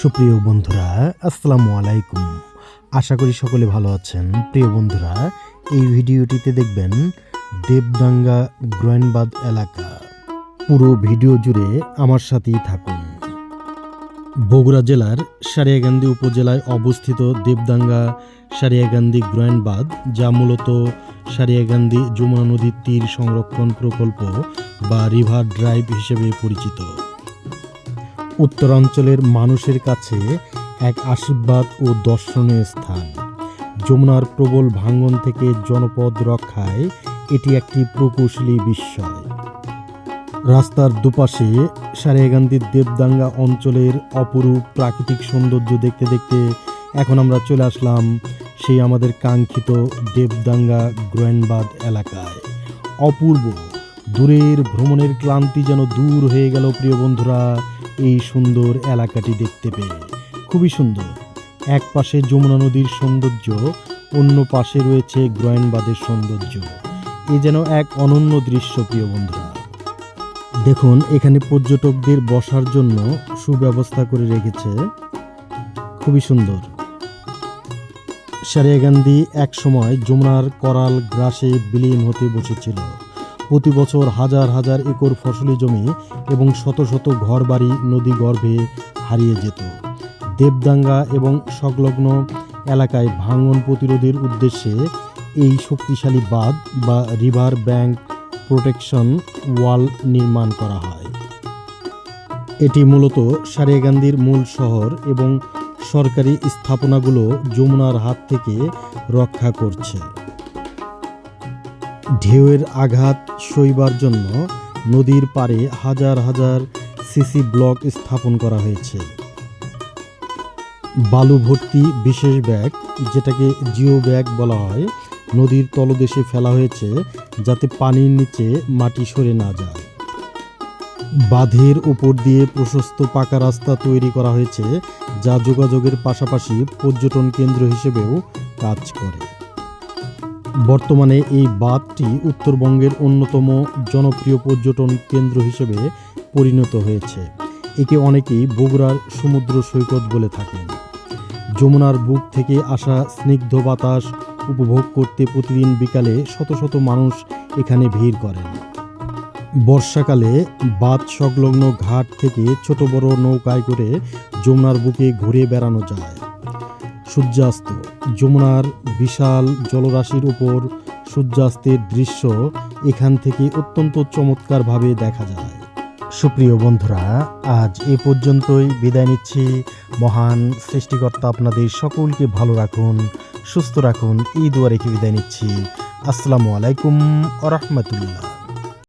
সুপ্রিয় বন্ধুরা, আসসালামু আলাইকুম। আশা করি সকলে ভালো আছেন। প্রিয় বন্ধুরা, এই ভিডিওটিতে দেখবেন দেবদাঙ্গা গ্রয়েনবাদ এলাকা। পুরো ভিডিও জুড়ে আমার সাথেই থাকুন। বগুড়া জেলার সারিয়াগান্দি উপজেলায় অবস্থিত দেবদাঙ্গা সারিয়াগান্দি গ্রয়েনবাদ যা মূলত সারিয়াগান্দি যমুনা নদীর তীর সংরক্ষণ প্রকল্প বা রিভার ড্রাইভ হিসেবে পরিচিত। উত্তরাঞ্চলের মানুষের কাছে এক আশীর্বাদ ও দর্শনীয় স্থান। যমুনার প্রবল ভাঙ্গন থেকে জনপদ রক্ষায় এটি একটি প্রকৌশলী বিস্ময়। রাস্তার দুপাশে সারিয়াগান্ধীর দেবদাঙ্গা অঞ্চলের অপরূপ প্রাকৃতিক সৌন্দর্য দেখতে দেখতে এখন আমরা চলে আসলাম সেই আমাদের কাঙ্ক্ষিত দেবদাঙ্গা গ্রয়েনবাদ এলাকায়। অপূর্ব, দূরের ভ্রমণের ক্লান্তি যেন দূর হয়ে গেল প্রিয় বন্ধুরা। এই সুন্দর এলাকাটি দেখতে পেয়ে। খুবই সুন্দর। এক পাশে যমুনা নদীর সৌন্দর্য, অন্য পাশে রয়েছে গ্রয়েনবাদের সৌন্দর্য। এ যেন এক অনন্য দৃশ্য, প্রিয় বন্ধুরা। দেখুন, এখানে পর্যটকদের বসার জন্য সুব্যবস্থা করে রেখেছে। খুবই সুন্দর। সারিয়াগান্ধী এক সময় যমুনার করাল গ্রাসে বিলীন হতে বসেছিল। প্রতি বছর হাজার হাজার একর ফসলি জমি এবং শত শত ঘরবাড়ি নদী গর্ভে হারিয়ে যেত। দেবদাঙ্গা এবং সংলগ্ন এলাকায় ভাঙন প্রতিরোধের উদ্দেশ্যে এই শক্তিশালী বাঁধ বা রিভার ব্যাংক প্রোটেকশন ওয়াল নির্মাণ করা হয়। এটি মূলত সারিয়াগান্ধীর মূল শহর এবং সরকারি স্থাপনাগুলো যমুনার হাত থেকে রক্ষা করছে। ঢেউয়ের আঘাত সইবার জন্য নদীর পাড়ে হাজার হাজার সিসি ব্লক স্থাপন করা হয়েছে। বালু ভর্তি বিশেষ ব্যাগ, যেটাকে জিও ব্যাগ বলা হয়, নদীর তলদেশে ফেলা হয়েছে যাতে পানির নিচে মাটি সরে না যায়। বাঁধের উপর দিয়ে প্রশস্ত পাকা রাস্তা তৈরি করা হয়েছে, যা যোগাযোগের পাশাপাশি পর্যটন কেন্দ্র হিসেবেও কাজ করে। বর্তমানে এই বাঁধটি উত্তরবঙ্গের অন্যতম জনপ্রিয় পর্যটন কেন্দ্র হিসেবে পরিণত হয়েছে। একে অনেকেই বগুড়ার সমুদ্র সৈকত বলে থাকেন। যমুনার বুক থেকে আসা স্নিগ্ধ বাতাস উপভোগ করতে প্রতিদিন বিকালে শত শত মানুষ এখানে ভিড় করেন। বর্ষাকালে বাঁধ সংলগ্ন ঘাট থেকে ছোট বড় নৌকায় করে যমুনার বুকে ঘুরে বেড়ানো যায়। সূর্যাস্ত। যমুনার বিশাল জলরাশির উপর সূর্যাস্তের দৃশ্য এখান থেকে অত্যন্ত চমৎকারভাবে দেখা যায়। সুপ্রিয় বন্ধুরা, আজ এ পর্যন্তই বিদায় নিচ্ছি। মহান সৃষ্টিকর্তা আপনাদের সকলকে ভালো রাখুন, সুস্থ রাখুন। এই রেখে বিদায় নিচ্ছি। আসসালামু আলাইকুম আ রহমতুল্লাহ।